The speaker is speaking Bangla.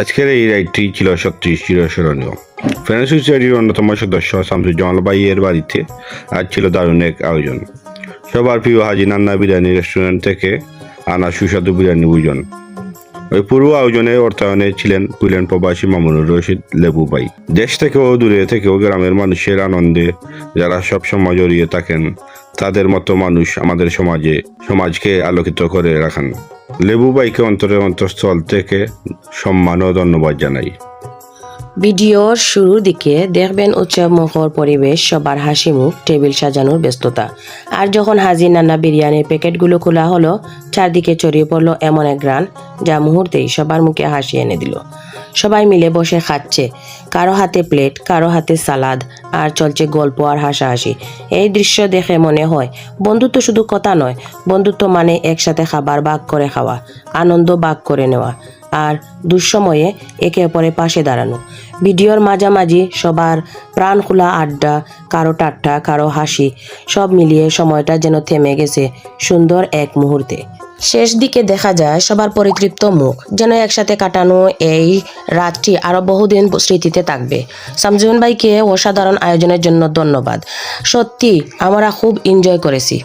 আজকের এই রাইডটি ছিল সত্যি চিরস্মরণীয়। ফ্রেন্ড সোসাইটির অন্যতম সদস্য শামসুজ্জামাল ভাইয়ের বাড়িতে আজ ছিল দারুণ এক আয়োজন। সবার প্রিয় হাজি নান্না বিরিয়ানি রেস্টুরেন্ট থেকে আনা সুস্বাদু বিরিয়ানি ভোজন ওই পুরো আয়োজনে অর্থায়নে ছিলেন কুইলেন প্রবাসী মামুনুর রশিদ লেবু ভাই দেশ থেকেও দূরে থেকেও গ্রামের মানুষের আনন্দে যারা সব সময় জড়িয়ে থাকেন, তাদের মতো মানুষ আমাদের সমাজে, সমাজকে আলোকিত করে রাখেন। লেবু ভাইকে অন্তরের অন্তঃস্থল থেকে সম্মান ও ধন্যবাদ জানাই। ভিডিওর শুরুর দিকে দেখবেন উৎসব মুখর পরিবেশ, সবার হাসি মুখ, টেবিল সাজানোর ব্যস্ততা। আর যখন হাজির নানা বিরিয়ানির প্যাকেটগুলো খোলা হলো, চারদিকে ছড়িয়ে পড়ল এমন এক গ্রান যা মুহূর্তেই সবার মুখে হাসি এনে দিল। সবাই মিলে বসে খাচ্ছে। কারও হাতে প্লেট, কারও হাতে সালাদ, আর চলছে গল্প আর হাসাহাসি। এই দৃশ্য দেখে মনে হয়, বন্ধুত্ব শুধু কথা নয়, বন্ধুত্ব মানে একসাথে খাবার ভাগ করে খাওয়া, আনন্দ ভাগ করে নেওয়া। আর দুঃসময়ে একে অপরের পাশে দাঁড়ানো। ভিডিওর মাঝামাঝি সবার প্রাণ খোলা আড্ডা, কারও ঠাট্টা, কারও হাসি, সব মিলিয়ে সময়টা যেন থেমে গেছে সুন্দর এক মুহূর্তে। শেষ দিকে দেখা যায় সবার পরিতৃপ্ত মুখ, যেন একসাথে কাটানো এই রাতটি আরও বহুদিন স্মৃতিতে থাকবে। সামজুন ভাইকে অসাধারণ আয়োজনের জন্য ধন্যবাদ। সত্যি, আমরা খুব এনজয় করেছি।